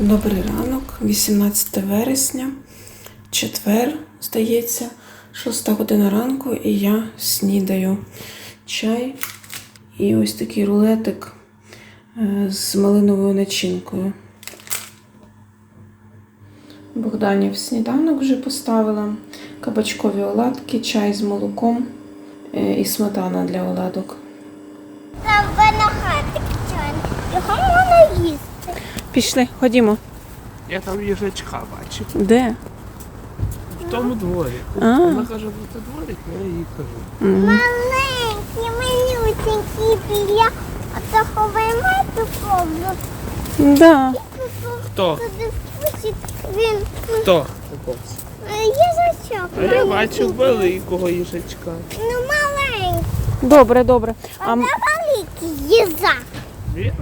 Добрий ранок, 18 вересня, четвер, здається, 6 година ранку, і я снідаю чай і ось такий рулетик е, з малиновою начинкою. Богданів сніданок вже поставила, кабачкові оладки, чай з молоком е, і сметана для оладок. Там виноградик чорний. Його можна їсти. Пішли, ходімо. Я там їжачка бачив. Де? В тому дворі. А. Вона каже, в це дворик, я їй кажу. Маленький, малюсенький біля того виймати повну. Да. Хто? Туди спустить він Хто? е, їжачок. А я бачив великого їжачка. Ну маленький, Добре, добре. А а великий їжак. Він.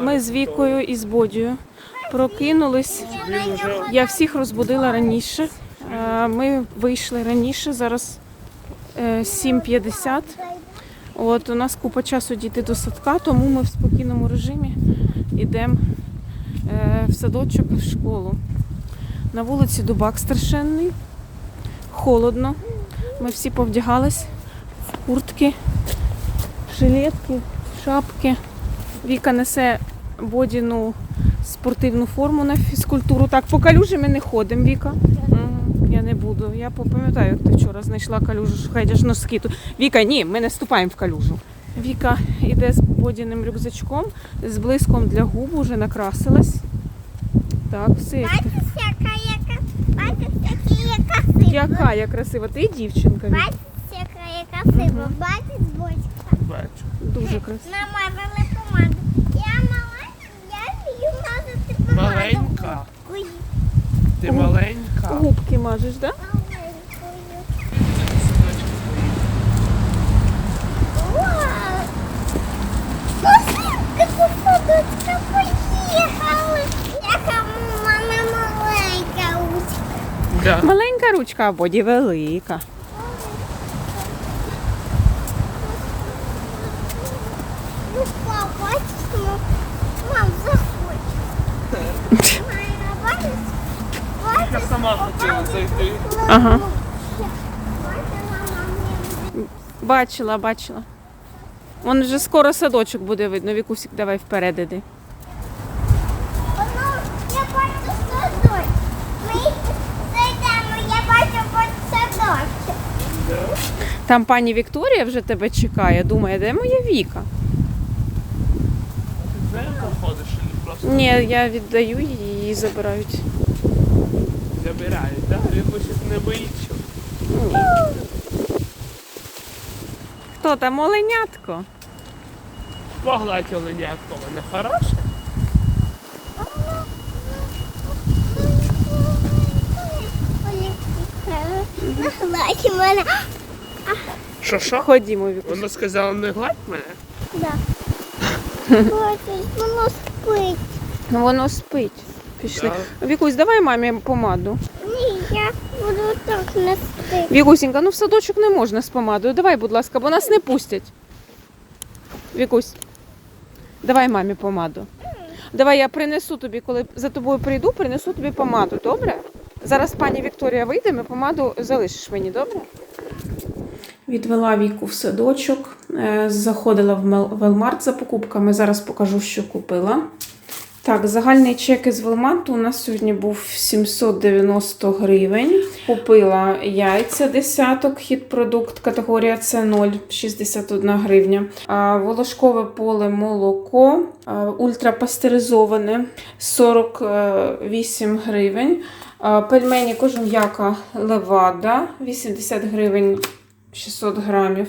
Ми з Вікою і з Бодією прокинулись. Я всіх розбудила раніше. Е, Ми вийшли раніше, зараз е, 7.50. От у нас купа часу дійти до садка, тому ми в спокійному режимі йдемо е, в садочок в школу. На вулиці дубак страшенний, холодно. Ми всі повдягались в куртки, жилетки, шапки. Віка несе бодіну спортивну форму на фізкультуру. Так, по калюжі ми не ходимо, Віка. Я не буду. Я пам'ятаю, як ти вчора знайшла калюжу, що хай йдеш носки. Віка, ні, ми не вступаємо в калюжу. Віка йде з бодіним рюкзачком, з блиском для губ, уже накрасилась. Так, все. яка. Я красива, ти дівчинка. Бачиш, яка є красива. Бачиш, бочка. бачу. Дуже красива. Намазали помаду. Я маленька, я вмію мазати помаду. Маленька. Ти маленька. Губки мажеш, так? Да? маленькою. Вау! Посилки до садочка поїхали. Яка в мене маленька учка. Да. Маленька ручка, а боді велика. Ну, папа, бачиш, ну, мам, заходь. Мама, бачиш? Я Бачиш? Сама хотіла зайти. Ага. Бачила, Бачила. Вон вже скоро садочок буде видно. Вікусік, давай вперед іди. Я бачу садочок. Ми зайдемо, я бачу садочок. Там пані Вікторія вже тебе чекає, думає, де моя Віка? Ти з нею заходиш чи просто Ні, я віддаю її, її забирають. Забирають, так? Він щось не боїться. Хто там оленятко? Погладь оленятко, мене хороше. Нагладь мене. Що що? Ходімо, Вікусь. Вона сказала, не гладь мене. Да. Воно спить. Ну воно спить. Пішли. Да. Вікусь, давай мамі помаду. Ні, я буду так нести. Вікусінька, ну в садочок не можна з помадою. Давай, будь ласка, бо нас не пустять. Вікусь, давай мамі помаду. Давай я принесу тобі, коли за тобою прийду, принесу тобі помаду, добре? Зараз пані Вікторія вийде, ми помаду залишиш мені, добре? Відвела віку в садочок, е, заходила в Велмарт за покупками. Зараз покажу, що купила. Так, загальний чек із Велмарту у нас сьогодні був 790 гривень. Купила яйця десяток, хід-продукт, категорія С0, 61 гривня. Волошкове поле молоко, ультрапастеризоване 48 гривень. Пельмені кожум'яка левада 80 гривень 600 грамів.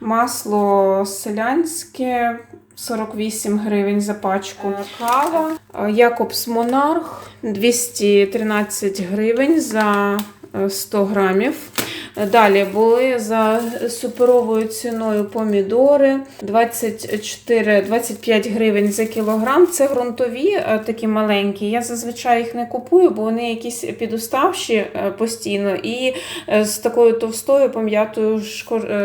Масло селянське 48 гривень за пачку. Кава. Е, Якобс Монарх 213 гривень за е, 100 грамів. Далі були за суперовою ціною помідори 24-25 гривень за кілограм. Це ґрунтові, е, такі маленькі. Я зазвичай їх не купую, бо вони якісь підуставші е, постійно і е, з такою товстою пом'ятою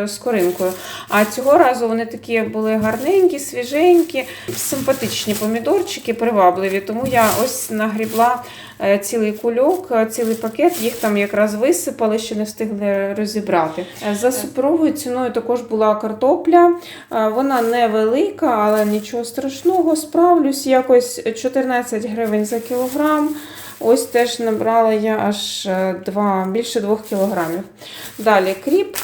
скоринкою. А цього разу вони такі були гарненькі, свіженькі, симпатичні помідорчики, привабливі. Тому я ось нагрібла цілий кульок, цілий пакет, їх там якраз висипали, ще не встигли розібрати. Е, За суперовою ціною також була картопля. Е, Вона невелика, але нічого страшного. Справлюсь якось 14 гривень за кілограм. Ось теж набрала я аж е, два, більше 2 кілограмів. Далі кріп.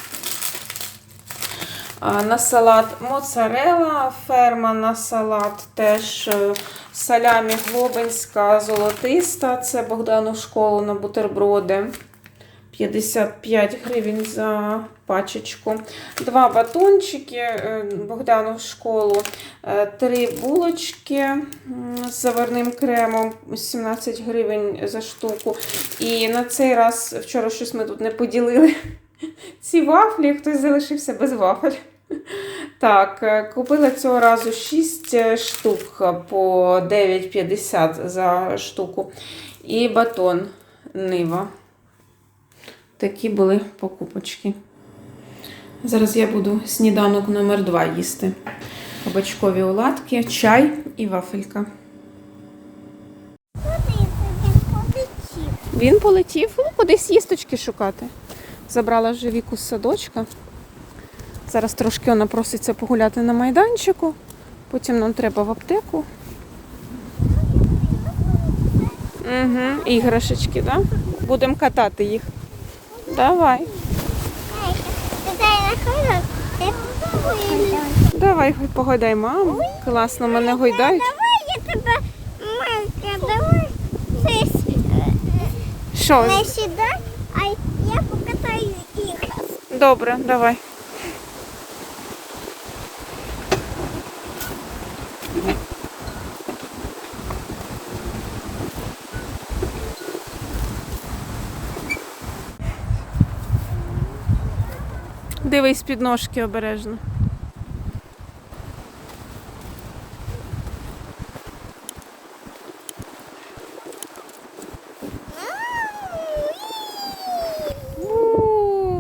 На салат моцарела, ферма на салат теж е, салямі глобинська золотиста. Це Богдану школу на бутерброди. 55 гривень за пачечку. Два батончики е, Богдану в школу. Е, Три булочки з заварним кремом 17 гривень за штуку. І на цей раз вчора щось ми тут не поділили. Ці вафлі, хтось залишився без вафель. Так, е, купила цього разу 6 штук по 9,50 за штуку. І батон Нива. Такі були покупочки. Зараз я буду сніданок номер 2 їсти. Кабачкові оладки, чай і вафелька. Він полетів ну, кудись їсточки шукати. Забрала вже віку з садочка. Зараз трошки вона проситься погуляти на майданчику. Потім нам треба в аптеку. Угу, іграшечки, так? Да? Будемо катати їх. Давай. Давай погойдай маму. Класно, мене гойдають. Давай я тебе, Майка, давай. Що? не сідай, а я покатаю іграш. Добре, давай. Дивись під ножки обережно.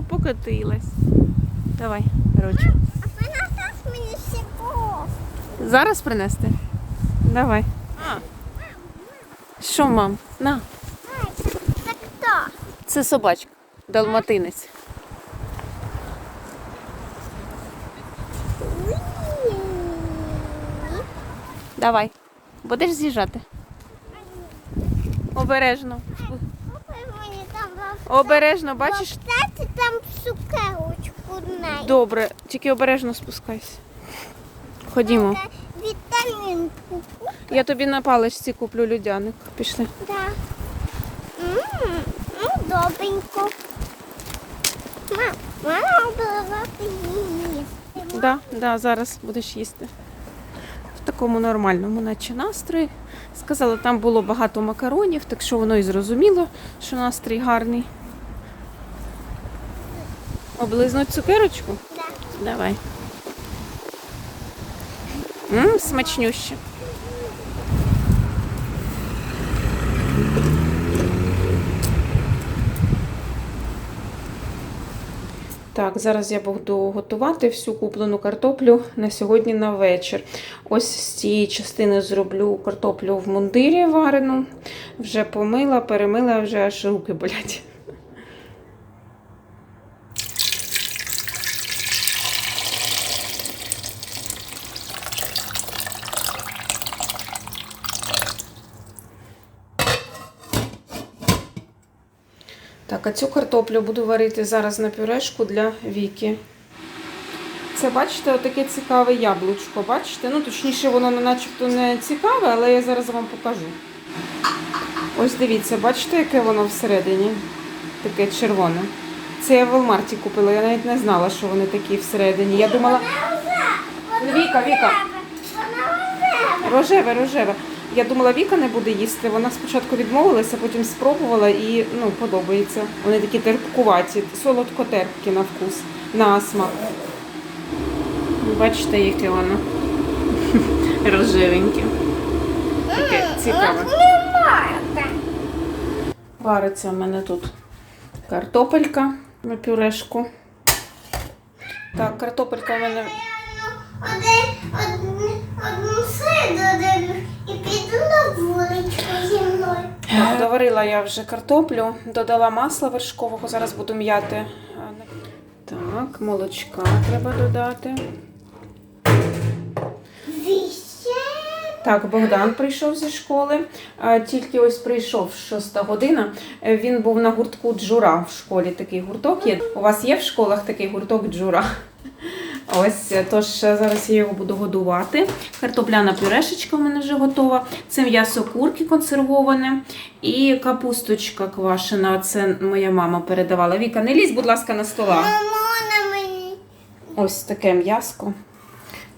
Покотилась. Давай, ручку. А понесеш мені сіко. Зараз принести? Давай. Що, мам? На. Це хто? Це собачка. Далматинець. Давай. Будеш з'їжджати? Обережно. Обережно, бачиш? там цукерочку неї. Добре, тільки обережно спускайся. Ходімо. Вітамінку. Я тобі на паличці куплю людяник. Пішли. Да. М, Ну, добренько. Мам, мама обливати її. Да, да, зараз будеш їсти. Такому нормальному, наче настрої. Сказала, там було багато макаронів, так що воно і зрозуміло, що настрій гарний. Облизнуть цукерочку? Да. Давай. Мм, смачнюще. Так, зараз я буду готувати всю куплену картоплю на сьогодні на вечір. Ось з цієї частини зроблю картоплю в мундирі варену. Вже помила, перемила, вже аж руки болять. Так, а цю картоплю буду варити зараз на пюрешку для Віки. Це, бачите, отаке цікаве яблучко. Бачите? Ну, точніше, воно начебто не цікаве, але я зараз вам покажу. Ось дивіться, бачите, яке воно всередині? Таке червоне. Це я в Walmart купила, я навіть не знала, що вони такі всередині. Я думала. Віка, Віка. Рожеве, рожеве. Я думала, Віка не буде їсти. Вона спочатку відмовилася, потім спробувала і ну, подобається. Вони такі терпкуваті, солодко-терпкі на вкус, на смак. Бачите, яке воно рожевеньке. Таке цікаве. Вариться в мене тут картопелька на пюрешку. Так, картопелька в мене Один, одну, одну сиду і піду на вуличку зі мною. Так, Доварила я вже картоплю, додала масла вершкового, зараз буду м'яти. Так, молочка треба додати. Так, Богдан прийшов зі школи. Тільки ось прийшов шоста година. Е, Він був на гуртку Джура в школі. Такий гурток є. У вас є в школах такий гурток Джура? Ось е, тож е, зараз я його буду годувати. Картопляна пюрешечка в мене вже готова. Це м'ясо курки консервоване і капусточка квашена. Це моя мама передавала. Віка, не лізь, будь ласка, на стола. Ось таке м'яско.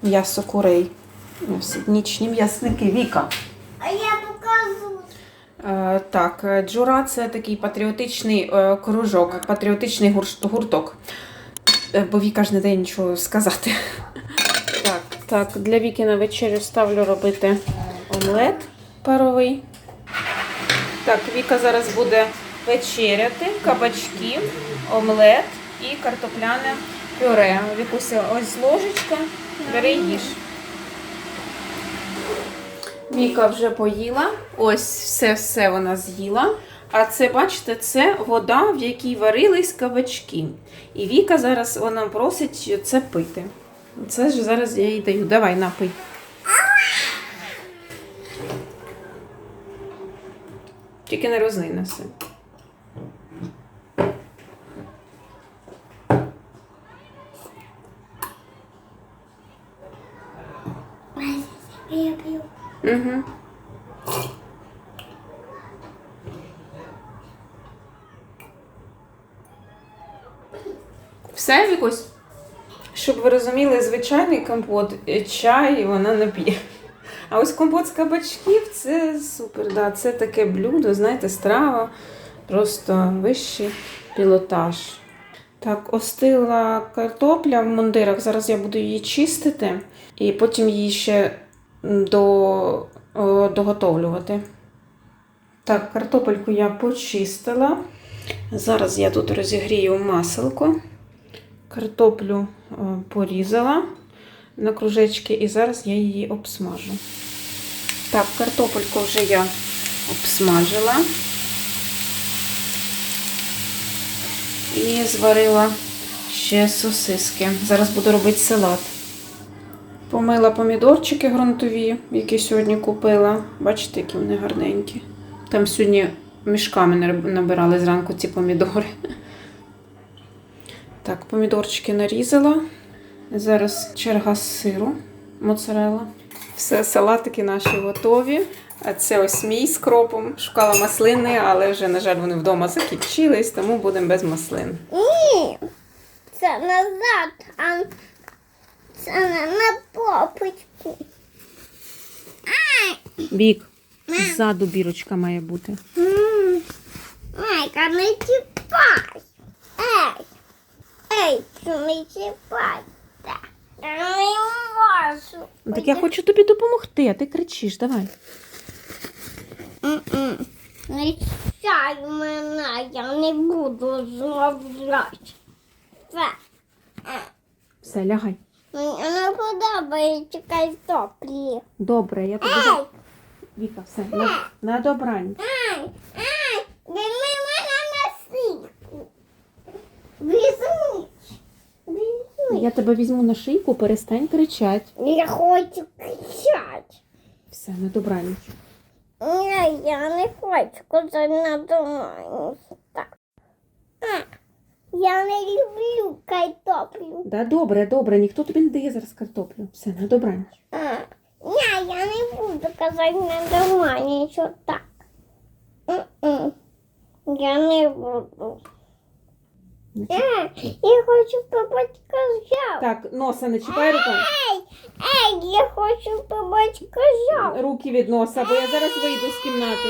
М'ясо курей. Ось нічні м'ясники. Віка. А я покажу. Е, Так, джура це такий патріотичний кружок, патріотичний гурток. Е, Бо Віка ж не дає нічого сказати. Так, так, для Віки на вечерю ставлю робити омлет паровий. Так, Віка зараз буде вечеряти, кабачки, омлет і картопляне пюре. Вікуся, ось ложечка, бери їж. Віка вже поїла. Ось все-все вона з'їла. А це, бачите, це вода, в якій варились кабачки. І Віка зараз вона просить це пити. Це ж зараз я їй даю. Давай, напий. Тільки не розний неси. Я п'ю. Угу. Вікусь? Щоб ви розуміли, звичайний компот, е, чай вона не п'є. А ось компот з кабачків це супер. Да. Це таке блюдо, знаєте, страва, просто вищий пілотаж. Так, остила картопля в мундирах. Зараз я буду її чистити і потім її ще до, доготовлювати. Так, картопельку я почистила. Зараз я тут розігрію маселко. Картоплю порізала на кружечки і зараз я її обсмажу. Так, картопельку вже я обсмажила. І зварила ще сосиски. Зараз буду робити салат. Помила помідорчики ґрунтові, які сьогодні купила. Бачите, які вони гарненькі. Там сьогодні мішками набирали зранку ці помідори. Так, помідорчики нарізала. Зараз черга з сиру моцарелла. Все, салатики наші готові. А це ось мій з кропом. Шукала маслини, але вже, на жаль, вони вдома закінчились, тому будемо без маслин. Ні. Це назад, а це не на попочку. Бік, ззаду бірочка має бути. Майка, не чіпай. Ей. Не чіпай. Так. Я не можу. Ну, Так я хочу тобі допомогти, а ти кричиш, давай. М-м. Не чіпай мене, я не буду змовляти. Все. Все, лягай. Мені не подобається картоплі. Добре, я тобі. Ей, Віка, все, на, на добраніч. ей, візьми мене на сітку. Візьміть. Візьміть. Я тебе візьму на шийку, перестань кричати. Я хочу кричати. Все, на добраніч. Ні, я не хочу казати на домашніх. Так. А, Я не люблю картоплю. Да, добре, добре, ніхто тобі не дає зараз картоплю. Все, на добраніч. А, ні, я не буду казати на домашніх так. Я не буду. Е, я хочу побачити коза. Так, носа не чіпай руками. Ей, ей, я хочу побачити коза. Руки від носа, бо я зараз вийду з кімнати.